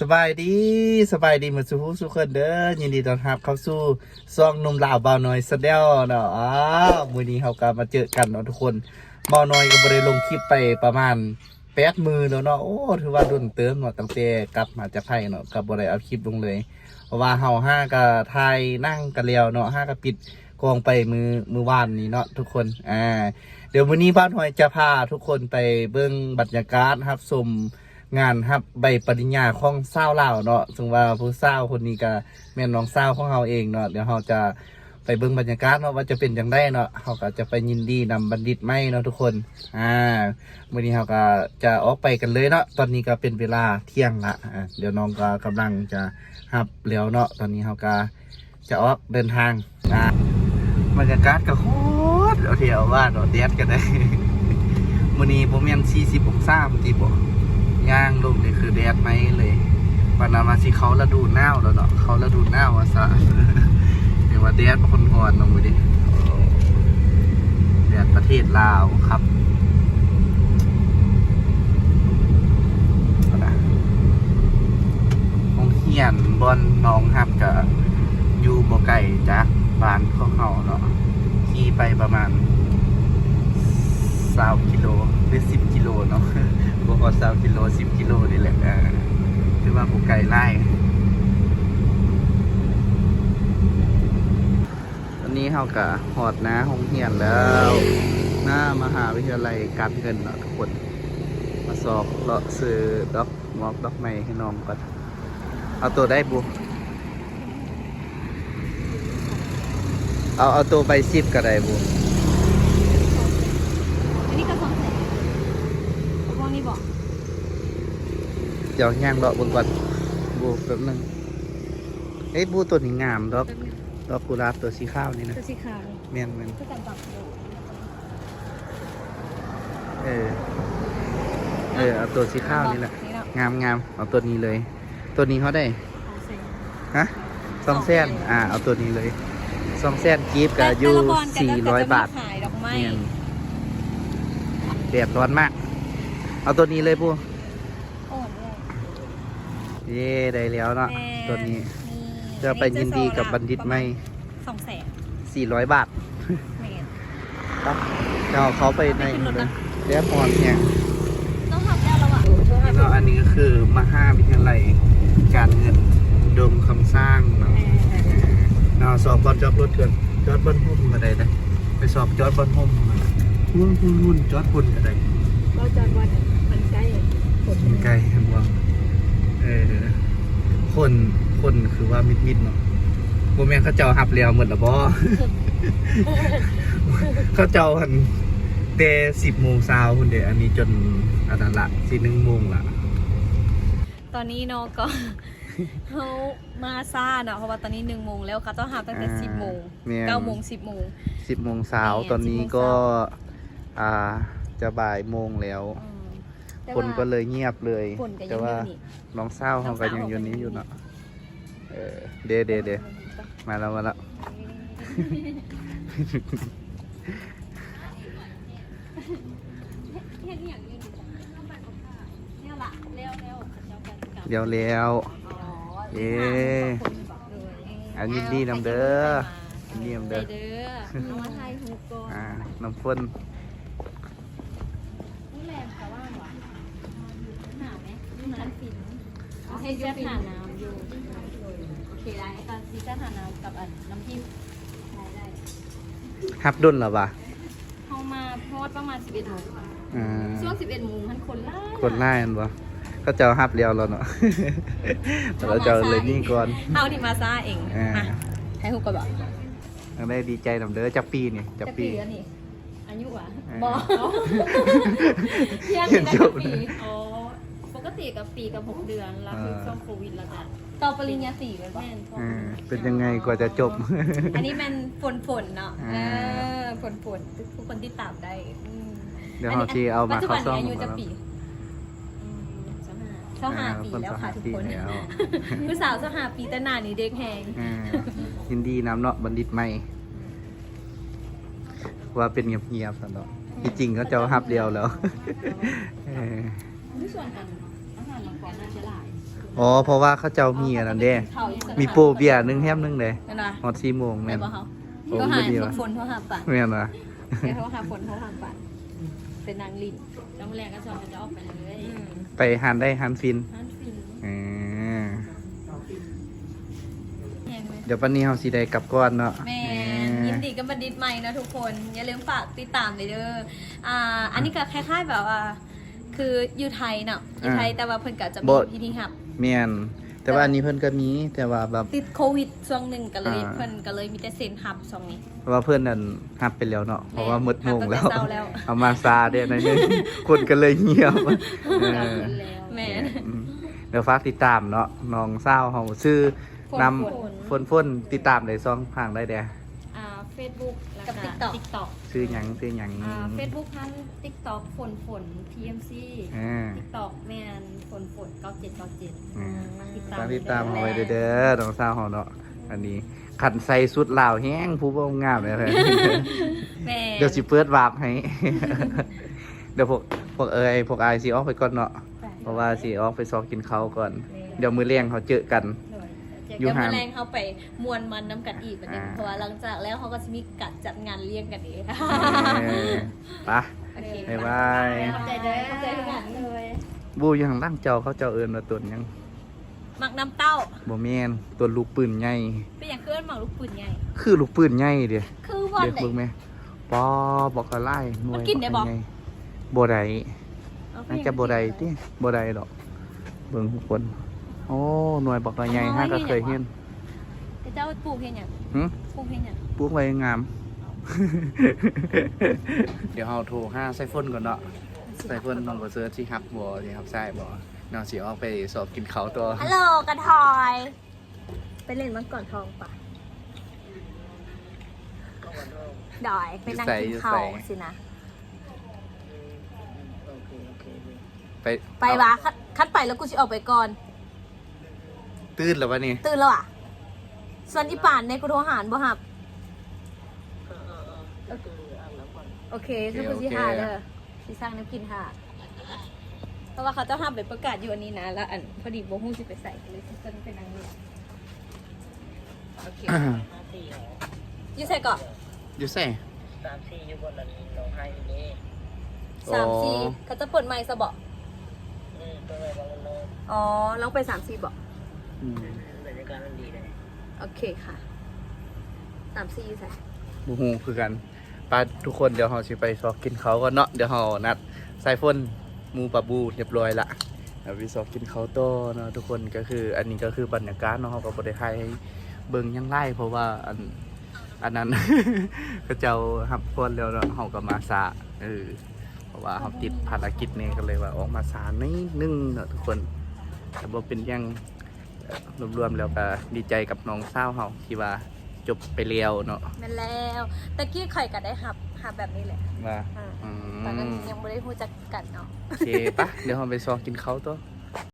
สบายดีสบายดีเหมือนสุภสุขคนเด้อยินดีต้อนรับเข้าสู่ซองนุ่มลาวบ่าวน้อยสเดลเนาะอ้าวมื้อนี้เฮาก็มาเจอกันเนาะทุกคนบ่าวน้อยก็บ่ได้ลงคลิปไปประมาณแปดมือแล้วเนาะโอ้ถือว่าดุนเติมเนาะตั้งแต่กลับมาจากไทยเนาะก็บ่ได้เอาคลิปลงเลยเพราะว่าเฮาห้าก็ถ่ายนั่งกันแล้วเนาะห้าก็ปิดกองไปมือมือวานนี้เนาะทุกคนอ่าเดี๋ยวมื้อนี้บ้านหอยจะพาทุกคนไปเบิ่งบรรยากาศครับชม งานครับใบปริญญาของเศร้าวลาเนาะซึ่งว่าผู้เศร้าวคนนี้ก็แม่นน้องเศร้าวของเราเองเนาะเดี๋ยวเราจะไปเบิ่งบรรยากาศเนาะว่าจะเป็นอย่างไรเนาะเราก็จะไปยินดีนำบัณฑิตไหมเนาะทุกคนอ่าวันนี้เราก็จะออกไปกันเลยเนาะตอนนี้ก็เป็นเวลาเที่ยงละอ่าเดี๋ยวน้องก็กำลังจะหับแล้วเนาะตอนนี้เราก็จะออกเดินทางอ่าบรรยากาศก็โคตรเอาเที่ยวว่าเนาะแดดกันได้ มื้อนี้ผมยัง40องศาเมื่อกี้บ่ ย่างลงนี่คือแดดไหมเลยวันนั้นมาสิเขาฤดูหนาวแล้วเนาะเขาฤดูหนาวะซะเดี๋ยวว่าแดดมาคนอ่อนลงไปดิแดดประเทศลาวครับเอานะโรงเรียนบอนน้องฮับกับอยู่บ่ไกลจากบ้านของเขาเนาะขี่ไปประมาณ สาวกิโลหรือสิบกิโลเนาะบอกว่าสาวกิโลสิบกิโลนี่แหละเออคือว่าบุไก่ไล่วันนี้เขากะหอดนะห้องเฮียนแล้วหน้ามหาวิทยาลัยการเงินเนาะทุกคน มาสอบเลาะซื้อดอกมอกดอกไม้ให้น้องก่อนเอาตัวได้บุเอาเอาตัวใบซิบก็ได้บุ อันนี้ก็สองแสนพวกนี้บอก เดี๋ยวย่างดอกเบิ่งก่อนบูแป๊บหนึงเอ้ยบูตัวนี้งามดอกดอกกุหลาบตัวสีขาวนี่นะตัวสีขาวแม่นแม่นคือกันตับโลเออเออเอาตัวสีขาวนี่แหละนี่เนาะงามงามเอาตัวนี้เลย ตัวนี้เขาได้สองแสนฮะสองแสนสองแสนอ่าเอาตัวนี้เลยสองแสนกีบกับอยู่แต่ละบลกันสี่แล้วแต่ร้อยจะมีบาทขายดอกไม้แม่นแดดร้อนมาก เอาตัวนี้เลยปูโอ้โห เย่ได้แล้วเนาะแม่ตัวนี้นี่จะไปยินดีกับบัณฑิตไหมสองแสนสี่ร้อยบาทแม่นครับเดี๋ยวเขาไปในไปขึ้นรถนะเรียบพรเนี่ยต้องทำแล้วแล้วอะแล้วก็อันนี้ก็คือมหาวิทยาลัยการเงินอุดมคำสร้างเนาะเอาสอบบอลจอดรถเถื่อนจอดบอลหุ่มก็ได้นะไปสอบจอดบอลหุ่มหุ่นหุ่นหุ่นจอดหุ่นก็ได้เราจอดวันมันใกล้ฝนมันไกลเห็นว่า เออ คนคนคือว่ามิดมิดๆเนาะโมแมนเขาเจ้าหับเรียวหมดละบ่เขาเจ้าหันแต่สิบโมงเช้าคุณเดะอันนี้จนอันนั้นละสิหนึ่งโมงละตอนนี้เนาะก็เขามาซ่าเนาะเพราะว่าตอนนี้หนึ่งโมงแล้วเขาต้องหาตั้งแต่สิบโมงเก้าโมงสิบโมงสิบโมงเช้าแม่ตอนนี้10โมงก็เช้อ่าจะบ่ายโมงแล้วอืม แต่คนว่า ก็เลยเงียบเลย คนก็แต่ยังว่าอยู่นี่ น้องเศร้าเขาก็ยังอยู่นี้อยู่เนาะเออเดเดเดมาแล้วมาแล้ว เฮ็ดอหย่างนี้นี่จ้ะเนี่ยล่ะเร็วเร็วเขาเจ้ากันกับเดี๋ยวแล้ว อ๋อเย้อันยินดีนำเด้อยินดีนำเด้อไปเด้อเอามาถ่ายรูปก่อนอ่าน้ำฝนนี่แหละแต่ว่าหวานหนาวไหม น้ำฝินเอาให้เจ้าหาน้ำอยู่โอเคได้ตอนซีเจ้าหาน้ำกับอันน้ำพริกได้ได้ฮับดุนเหรอวะเข้ามาพอดประมาณ11โมงอ่าช่วง11โมงมันคนล่าคนไล่มันบ่เขาเจ้าฮับเรียวแล้วเนาะเราเจ้าเลยนี่ก่อนเอาที่มาซ่าเองอ่าอะให้ฮูกก่อนบอกยังได้ดีใจนำเด้อจักปีนี่จักปีแล้วนี่อายุอะอ่าบอกเที่ยงเรียนได้จกับบปีนะอ๋อ ปกติกับปีกับหกเดือนแล้วคืออ่าช่วงโควิดแล้วจ้ะต่อปริญญาสี่เลยป่ะอ่าเป็นยังไงกว่าจะจบ อันนี้มันฝนฝนๆเนาะอ่าเออฝนฝนๆทุกคนที่ตามได้อืมเดี๋ยวเราทีเอามาปัจจุเข้าบันซ่อมนี้อายุก่อจะนปีเจ้าห้าปีแล้วค่ะทุกคนเพิ่นสหาปีแล้วผู้สาวเจ้าห้าปีแต่หน้านี้เด็กแหงอ่ายินดีนำเนาะบัณฑิตใหม่ ว่าเป็นเงียบๆสันเนาะที่จริงเขาเจ้าฮับเดียวแล้วเออในส่วนกันอาหาร มังกรน่าจะหลายอ๋อ เพราะว่าเขาเจ้ามีอันนั้นเด้ เขาอีสานมีโปรเบียร์หนึงแฮมหนึงเด้นั่นนะฮอต4โมงไปแม่นบ่เขาโอ้ก็หาบ่ดีฝว่ะนฝนเขาหาป่ะแม่นว่ะเดี๋ยวเขาหาฝนเขาหาป่ะเป็นนางลินจ้องแรกก็ชอบจะออกไปเลยไปหานได้หานฟินนั่นฟินอ่าแพงไหมเดี๋ยววันนี้เฮาสิได้กลับก่อนเนาะแม่ยินดีกับบัณฑิตใหม่นะทุกคน อย่าลืมฝากติดตามเลยเด้ออ่าอันนี้ก็คล้ายๆแบบว่า คืออยู่ไทยเนาะอยู่ไทยแต่ว่าเพิ่นก็จะมีพิธีหับ แม่นแต่ว่าอันนี้เพิ่นก็มีแต่ว่าแบบ ติดโควิดช่วงหนึ่งก็เลยอ่า เพิ่นก็เลยมีแต่เซ็นหับช่วงนี้เพราะว่าเพื่อนนั่นฮับไปแล้วเนาะเพราะว่าหมดโมงแล้ว ฮับตั้งแต่เช้าแล้ว เอามาซาเด้หนอยนึง คนก็เลยเงียบเออแม่อืมเดี๋ยวฝากติดตามเนาะน้องเศร้าวเฮาชื่อฝนนฝนำฝนฝนติดตามได้ซองทางได้เด้ อ่า Facebook กับ TikTok TikTok ชื่อหยังชื่อหยังอ่า Facebook ทั้ง TikTok ฝนฝน TMC อ่า TikTok แม่นฝนฝน9797อืมมาติดตามฝากติดตามเอาไว้เด้อน้องเศร้าวเฮาเนาะอันนี้ขันใส่สุดลาวแห้งผู้บ่งามเลยเลยแม่เดี๋ยวสิเปิดวาร์ปให้ เดี๋ยวพวกพวกเอ้ยพวกอายสิออกไปก่อนเนาะ เพราะว่าสิออกไปซอกกินข้าวก่อน เดี๋ยวมื้อเลี้ยงเขาเจอกันเจออยู่กันห่าง แมลงเขาไปมวนมันน้ำกันอีกแบบนี้อ่า เพราะว่าหลังจากแล้วเขาก็จะมีกัดจัดงานเลี้ยงกันเองเออไปะ โอเคบ๊ายบาย ขอบใจเด้อขอบใจทุกอย่างเลยบูอยู่ข้างล่างเจ้าเขาเจ้าเอิญมาตัวยังหมักน้ำเต้าบ่แม่นตัวลูกปืนใหญ่เป็นอย่างเคลื่อนหมักลูกปืนไงคือลูกปืนใหญ่เด้คือวันเด็กไหน เบิ่งแม่ปอบอกกะไล่หน่วยมันกินได้บ่ ใหญ่บ่ได้ เอาน่าจะบ่ได้ติบ่ได้ดอก เบิ่งทุกคน โอ้ หน่วยบอกกะใหญ่ห้าก็เคยเห็นแต่เจ้าปลูกเพียงอย่างหึปลูกเพียงอย่างปลูกไว้งาม เดี๋ยวเฮาโทรหาไซฟนก่อนเนาะไซฟนน้องบ่เซิร์ชสิฮับบ่สิฮับใช่บ่น้องสิออกไปสอบกินข้าวตัว ฮัลโหลกระทอย ไปเล่นมันก่อนทองปะดอยไปนั่งกินข้าวสินะ ไปไปวะคัดคัดไปแล้วกูจะออกไปก่อน ตื่นแล้ววะนี่ตื่นแล้วอะส่วนอีป่านในกูโทรหารบ่หับโอเคคือกูสิหาเด้อสิสร้างน้ำกินหาเพราะว่าเขาเจ้าห้ามไปประกาศอยู่อันนี้นะ แล้วอันพอดีโบฮู้สิไปใส่กันเลยจะเป็นนางเนี่ยโอเคอยูใส่ก่อนอยู่ใส่สามสี่อยู่บนนั้นหนองไห้อยู่นี่สามสี่อ๋อเขาจะเปิดไมค์ซะบอกอืมตัวอะไรบางมันโลอ๋อลองไปสามสี่บอกอืม บรรยากาศมันดีเลยโอเคค่ะสามสี่ใส่บูฮูคือกันไปทุกคนเดี๋ยวเราสิไปสอบกินเขาวก่อนเนาะเดี๋ยวเรานัดไซฟนหมูปะบูเรียบร้อยละเดี๋ยวไปสอบกินเขาวโตอเนาะทุกคนก็คืออันนี้ก็คือบรรยากาศเนาะเขาก็บ่ได้ให้เบิ่งหยังไล่เพราะว่าอันอันนั้น ก็เจ้าหับคนแล้วเนาะเขาก็มาสาเออเพราะว่าเขาติดภารกิจนี่ก็เลยว่าออกมาสานิดนึงเนาะทุกคนแต่บ่เป็นหยังเอ่อ รวมๆแล้วก็ดีใจกับน้องสาวเฮาที่ว่าจบไปแล้วเนาะนั่นแล้วตะกี้ข่อยก็ได้หับหับแบบนี้แหละว่าอ่าอืตอนนั้นมยังไม่ได้รู้จักกันเนาะโอเคปะเดี๋ยวเราไปซอกินเขาวตัวโ